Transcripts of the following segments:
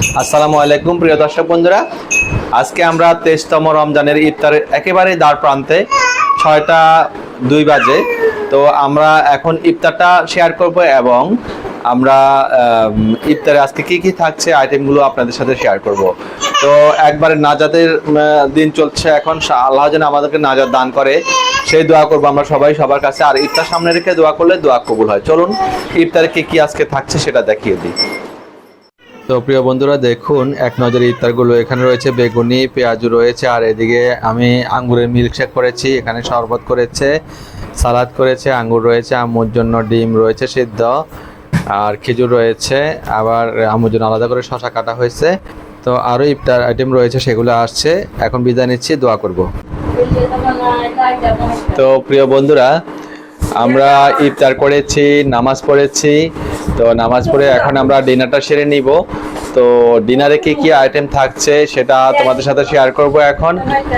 আসসালামু আলাইকুম প্রিয় দর্শক বন্ধুরা। আজকে আমরা তেইশতম রমজানের ইফতারের একেবারে দ্বার প্রান্তে ছয়টা দুই বাজে। তো আমরা এখন ইফতারটা শেয়ার করব এবং আমরা ইফতারে আজকে কি কি থাকছে আইটেমগুলো আপনাদের সাথে শেয়ার করব। তো একবারে নাজাতের উম, দিন চলছে এখন। আল্লাহ যেন আমাদেরকে নাজাত দান করে। সেই দোয়া করব আমরা সবাই সবার কাছে। আর ইফতার সামনে রেখে দোয়া করলে দোয়া কবুল হয়। চলুন ইফতারে কি কি আজকে থাকছে সেটা দেখিয়ে দিই। তো প্রিয় বন্ধুরা, দেখুন, এক নজরে ইফতারগুলো এখানে রয়েছে, বেগুনি, পেঁয়াজু রয়েছে, আর এদিকে আমি আঙ্গুরের মিল্কশেক করেছি, এখানে শরবত করেছে, সালাদ করেছে, আঙ্গুর রয়েছে, আম্মুর জন্য ডিম রয়েছে সিদ্ধ, আর খেজুর রয়েছে, আবার আম্মুর জন্য আলাদা করে শশা কাটা হয়েছে, তো আরও ইফতার আইটেম রয়েছে, সেগুলো আসছে, এখন বিদায় নিচ্ছি, দোয়া করব। তো প্রিয় বন্ধুরা, আমরা ইফতার করেছি, নামাজ পড়েছি, তো নামাজ পড়ে এখন আমরা ডিনারটা সেরে নিব। তো ডিনারে কি কি আইটেম থাকছে সেটা তোমাদের সাথে শেয়ার করব এখন।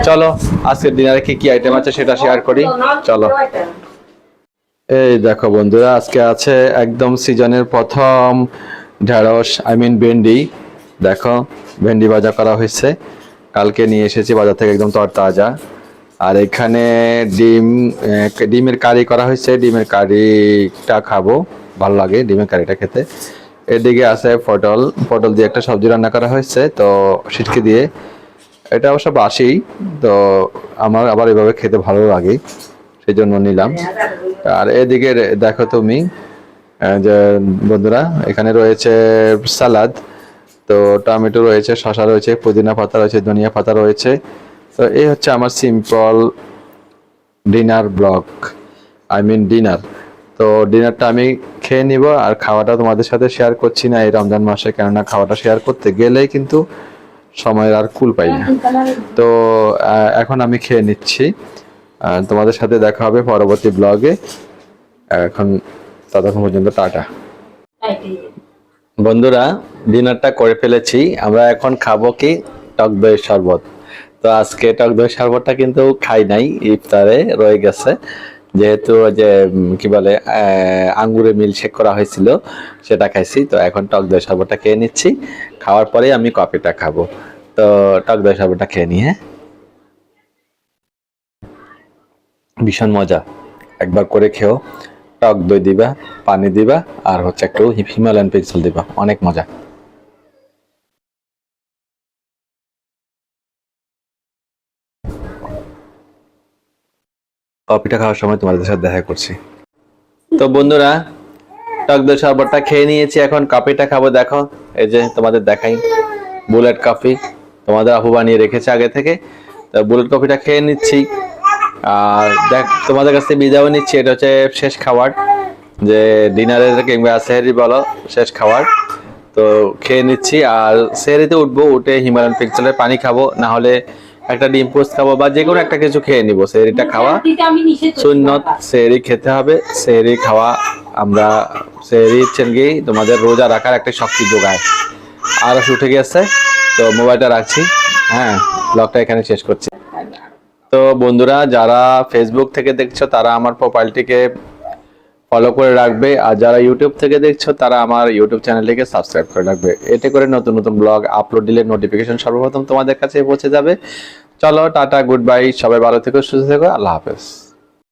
চলো আজকে ডিনারে কি কি আইটেম আছে সেটা শেয়ার করি। চলো। এই দেখো বন্ধুরা, আজকে আছে একদম সিজনের প্রথম ঢেঁড়স আই মিন ভেন্ডি। দেখো, ভেন্ডি ভাজা করা হয়েছে। কালকে নিয়ে এসেছি বাজার থেকে একদম তরতাজা। আর এখানে ডিম ডিমের কারি করা হয়েছে। ডিমের কারিটা খাব, ভালো লাগে ডিমের কারিটা খেতে। এদিকে আছে পটল। পটল দিয়ে একটা সবজি রান্না করা হয়েছে, তো সিটকে দিয়ে। এটা অবশ্য বাসি তো আমার আবার এভাবে খেতে ভালো লাগে সেই জন্য নিলাম। আর এদিকে দেখো তুমি যে বন্ধুরা, এখানে রয়েছে সালাদ, তো টমেটো রয়েছে, শসা রয়েছে, পুদিনা পাতা রয়েছে, ধনিয়া পাতা রয়েছে। তো এই হচ্ছে আমার simple dinner blog I mean dinner তো ডিনারটা আমি খেয়ে নিব আর খাওয়াটা তোমাদের সাথে শেয়ার করছি না এই রমজান মাসে, কেননা খাওয়াটা শেয়ার করতে গেলেই কিন্তু সময়ের আর কুল পাই না। তো এখন আমি খেয়ে নিচ্ছি। তোমাদের সাথে দেখা হবে পরবর্তী ব্লগে এখন ততক্ষণ পর্যন্ত টাটা। বন্ধুরা ডিনারটা করে ফেলেছি। আমরা এখন খাব কি? টক দইয়ের শরবত। তো আজকে টক দইয়ের শরবতটা কিন্তু খাই নাই, ইফতারে রয়ে গেছে। যেহেতু যে কি বলে আঙ্গুরে মিল শেক করা হয়েছিল, সেটা খাইছি। তো এখন টক দই শরবতটা খেয়ে নিচ্ছি। খাওয়ার পরে আমি কফিটা খাব। তো টক দই শরবতটা খেয়ে নিই হ্যাঁ ভীষণ মজা। একবার করে খেও। টক দই দিবা, পানি দিবা, আর হচ্ছে একটু হিমালয়ান পেন্সিল দিবা। অনেক মজা। কফিটা খাওয়ার সময় তোমাদের সাথে দেখা করছি। তো বন্ধুরা, টক দই শরবতটা খেয়ে নিয়েছি, এখন কফিটা খাব, দেখো। এই যে তোমাদের দেখাই বুলেট কফি তোমাদের আপু বানিয়ে রেখেছে আগে থেকে। তো বুলেট কফিটা খেয়ে নিচ্ছি। আর দেখ, তোমাদের কাছে বিদায় নিচ্ছি, এটা হচ্ছে শেষ খাবার। যে ডিনারের কিংবা সেহরি বলো, শেষ খাবার। তো খেয়ে নিচ্ছি, আর সেহরিতে উঠবো, উঠে হিমালয়ান পিক্সেলের পানি খাব, না হলে একটা ডিম পোস্ট খাব বা যে কোনো একটা কিছু খেয়ে নিবো। সেহরিটা খাওয়া সুন্নত। সেহরি খেতে হবে সেহরি খাওয়া আমরা সেহরি চেনগেই তোমাদের রোজা রাখার একটা শক্তি যোগায়। আর উঠে গেছে তো মোবাইলটা রাখছি। হ্যাঁ ব্লগটা এখানে শেষ করছি। তো বন্ধুরা যারা ফেসবুক থেকে দেখছ তারা আমার প্রোফাইলটিকে ফলো করে রাখবে। আর যারা ইউটিউব থেকে দেখছ, তারা আমার ইউটিউব চ্যানেলটিকে সাবস্ক্রাইব করে রাখবে। এতে করে নতুন নতুন ব্লগ আপলোড দিলে নোটিফিকেশন সর্বপ্রথম তোমাদের কাছে পৌঁছে যাবে। চলো, টাটা গুড বাই সবাই ভালো থেকো, সুস্থ থেকো, আল্লাহ হাফেজ।